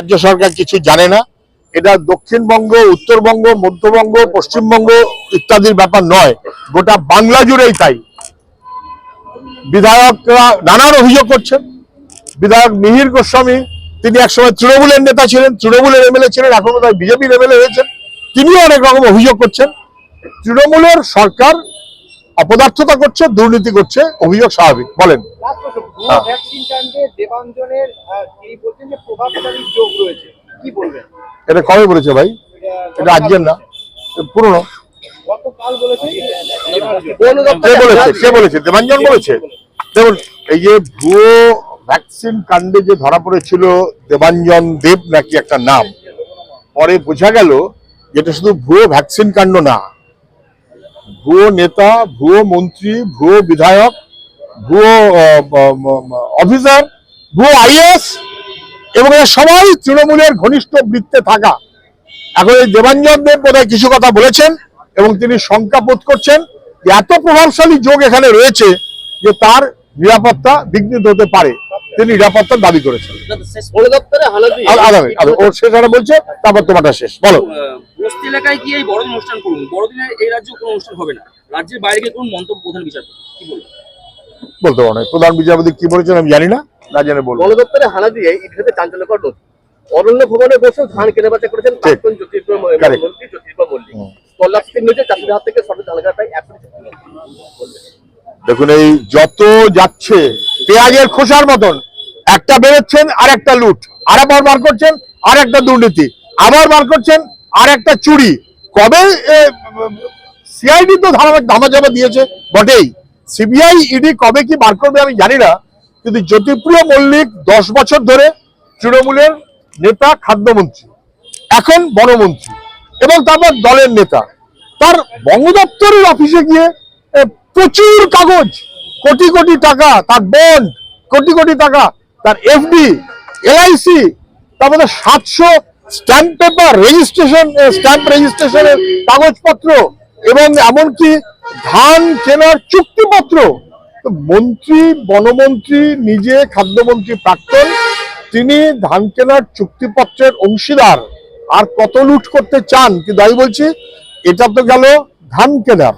রাজ্য সরকার কিছু জানে না। এটা দক্ষিণবঙ্গ, উত্তরবঙ্গ, মধ্যবঙ্গ, পশ্চিমবঙ্গ ইত্যাদির ব্যাপার নয়। গোটা বাংলা জুড়েই তাই। বিধায়করা নানান অভিযোগ করছেন। বিধায়ক মিহির গোস্বামী, তিনি একসময় তৃণমূলের নেতা ছিলেন, তৃণমূলের এমএলএ ছিলেন, এখন তাই বিজেপির এমএলএ হয়েছেন। তিনিও অনেক রকম অভিযোগ করছেন। তৃণমূলের সরকার অপদার্থতা করছে দুর্নীতি করছে অভিযোগ স্বাভাবিক। বলেন। হ্যাঁ। ভ্যাকসিন কাণ্ডে দেবাঞ্জনের আহ, তিনি বলছেন যে প্রভাবশালী যোগ রয়েছে। কি বলবেন? এটা কবে বলেছে ভাই? এটা আজকের না পুরনো। বলেছে কে বলেছে? কে বলেছে? দেবাঞ্জন বলেছে। দেখুন এই যে ভুয়ো ভ্যাকসিন কাণ্ডে যে ধরা পড়েছিল দেবাঞ্জন দেব নাকি একটা নাম পরে বোঝা গেল যেটা শুধু ভুয়ো ভ্যাকসিন কাণ্ড না ভুয়ো নেতা ভুয়ো মন্ত্রী ভুয়ো বিধায়ক ভুয়ো অফিসার ভুয়ো আইএস এবং এরা সবাই তৃণমূলের ঘনিষ্ঠ বৃত্তে থাকা। এখন এই দেবাঞ্জন দেব বোধহয় কিছু কথা বলেছেন এবং তিনি শঙ্কা বোধ করছেন যে এত প্রভাবশালী যোগ এখানে রয়েছে যে তার নিরাপত্তা বিঘ্নিত হতে পারে। তিনি নিরাপত্তার দাবি করেছেন। ওর শেষ বলছে তারপর তোমারটা শেষ। বলো। বস্তি এলাকায় গিয়ে এই বড়দিন অনুষ্ঠান করুন? বড়দিনে এই রাজ্যে কোনো অনুষ্ঠান হবে না। রাজ্যের বাইরে গিয়ে করুন মন্তব্য প্রধান বিচারপতি কি বলবেন? বলতে পারো প্রধান বিচারপতি কি বলেছেন আমি জানি না না জেনে বলব। বন দপ্তরে হানা দিয়ে চাঞ্চল্যকর নথি অরণ্য ভবনে বসে ধান কেনাবেচা করেছেন প্রাক্তন মন্ত্রী মল্লিক। তল্লাশি নিয়েছে চাষিদের হাত থেকে সঠিক ধান কেনা প্রায় দেখুন এই যত যাচ্ছে পেঁয়াজের খোসার মতন। একটা বেরোচ্ছেন আর একটা লুট। আর আবার বার করছেন আর একটা দুর্নীতি। আবার বার করছেন আর একটা চুরি। কবে সিআইডি তো ধামা, ধামাচাপা দিয়েছে, বটেই। সিবিআই, ইডি কবে কি বার করবে আমি জানি না, কিন্তু জ্যোতিপ্রিয় মল্লিক দশ বছর ধরে তৃণমূলের নেতা, খাদ্যমন্ত্রী, এখন বনমন্ত্রী, এবং তারপর দলের নেতা। তার বঙ্গদপ্তরের অফিসে গিয়ে প্রচুর কাগজ, কোটি কোটি টাকা, তার বন্ড কোটি কোটি টাকা, তার এফডি এলআইসি তারপরে সাতশো স্ট্যাম্প পেপার রেজিস্ট্রেশন স্ট্যাম্প রেজিস্ট্রেশনের কাগজপত্র এবং এমনকি ধান কেনার চুক্তিপত্র। মন্ত্রী, বনমন্ত্রী, নিজে খাদ্যমন্ত্রী প্রাক্তন, তিনি ধান কেনার চুক্তিপত্রের অংশীদার। আর কত লুট করতে চান? কিন্তু আমি বলছি, এটা তো গেল ধান কেনার।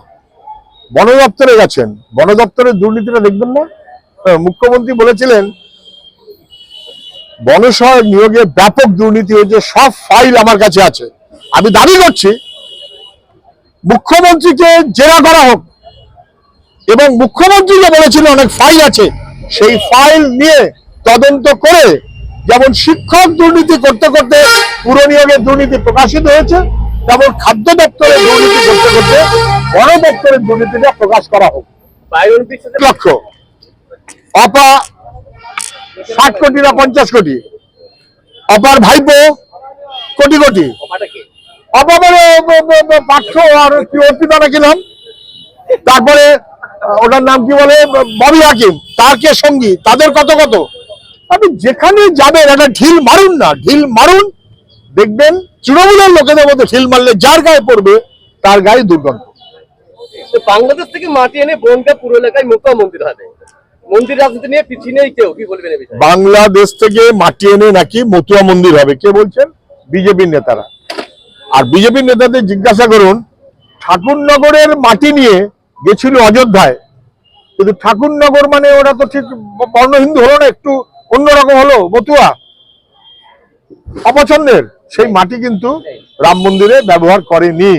বন দপ্তরে গেছেন। বন দপ্তরের দুর্নীতিটা দেখবেন না? মুখ্যমন্ত্রী বলেছিলেন বনসহায়ক নিয়োগে ব্যাপক দুর্নীতি হয়েছে সব ফাইল আমার কাছে আছে। আমি দাবি করছি মুখ্যমন্ত্রীকে জেরা করা হোক এবং মুখ্যমন্ত্রী যে বলেছিল অনেক ফাইল আছে সেই ফাইল নিয়ে তদন্ত করে যেমন শিক্ষক দুর্নীতি করতে করতে পুর নিয়োগের দুর্নীতি প্রকাশিত হয়েছে তেমন খাদ্য দপ্তরের দুর্নীতি করতে করতে বন দপ্তরের দুর্নীতিটা প্রকাশ করা হোক। বাইরন পিসের এক লক্ষ অপা ষাট কোটি না পঞ্চাশ কোটি? অপার ভাইপো কোটি কোটি? অপামের পাঠ্য আর কি অর্পিতা নাকি নাম তারপরে ওটার নাম কি বলে? ববি হাকিম। তার কে সঙ্গী? তাদের কত কত? আপনি যেখানে যাবেন, একটা ঢিল মারুন না। ঢিল মারুন, দেখবেন তৃণমূলের লোকেদের মধ্যে ঢিল মারলে যার গায়ে পড়বে, তার গায়ে দুর্গন্ধ। বাংলাদেশ থেকে মাটি এনে বনটা পুরো এলাকায় মুখ্যমন্ত্রীর হাতে মন্দির রাজনীতি নিয়ে পিছিয়ে নেই কেউ, কি বলবেন বাংলাদেশ থেকে মাটি এনে নাকি মতুয়া মন্দির হবে, কে বলছেন? বিজেপির নেতারা। আর বিজেপির নেতাদের জিজ্ঞাসা করুন, ঠাকুরনগরের মাটি নিয়ে গেছিল অযোধ্যায়, কিন্তু ঠাকুরনগর মানে ওরা তো ঠিক বর্ণ হিন্দু হলো না, একটু অন্যরকম হলো, মতুয়া। অপছন্দের, সেই মাটি কিন্তু রাম মন্দিরে ব্যবহার করেনি।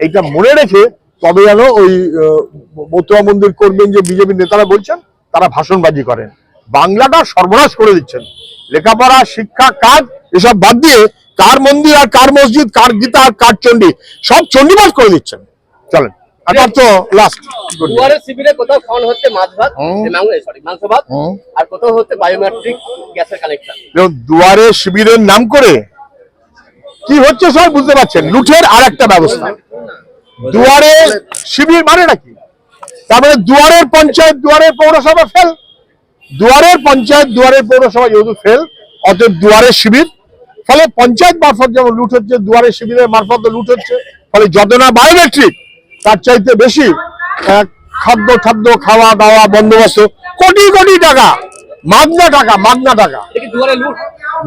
এইটা মনে রেখে তবে যেন ওই মতুয়া মন্দির করবেন যে বিজেপির নেতারা বলছেন তারা ভাষণবাজি করেন। বাংলাটা সর্বনাশ করে দিচ্ছেন। লেখাপড়া শিক্ষা কাজ এসব বাদ দিয়ে কার মন্দির আর কার মসজিদ কার গীতা আর কার চণ্ডী সব চণ্ডীবাস করে দিচ্ছেন। চলেন আর তো লাস্ট দুয়ারের শিবিরে কোথাও খাওয়ানো হচ্ছে মাছ ভাত সরি মাংস ভাত আর কোথাও হচ্ছে বায়োমেট্রিক গ্যাসের কানেকশন দুয়ারে শিবিরের নাম করে কি হচ্ছে সব বুঝতে পারছেন? লুঠের আর একটা ব্যবস্থা। দুয়ারে শিবির মানে নাকি? তারপরে দুয়ারের পঞ্চায়েত দুয়ারের পৌরসভা ফেল দুয়ারের পঞ্চায়েত দুয়ারের পৌরসভা যেহেতু ফেল অতএব দুয়ারের শিবির। ফলে পঞ্চায়েত মারফত যেমন লুট হচ্ছে দুয়ারের শিবিরের মারফত লুট হচ্ছে ফলে যত না বায়োমেট্রিক তার চাইতে বেশি খাদ্য খাদ্য খাওয়া দাওয়া বন্দোবস্ত কোটি কোটি টাকা মাগনা টাকা মাগনা টাকা। দুয়ারে লুট?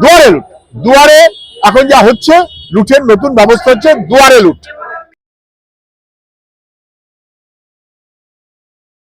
দুয়ারে লুট। দুয়ারে এখন যা হচ্ছে লুটের নতুন ব্যবস্থা হচ্ছে দুয়ারে লুট।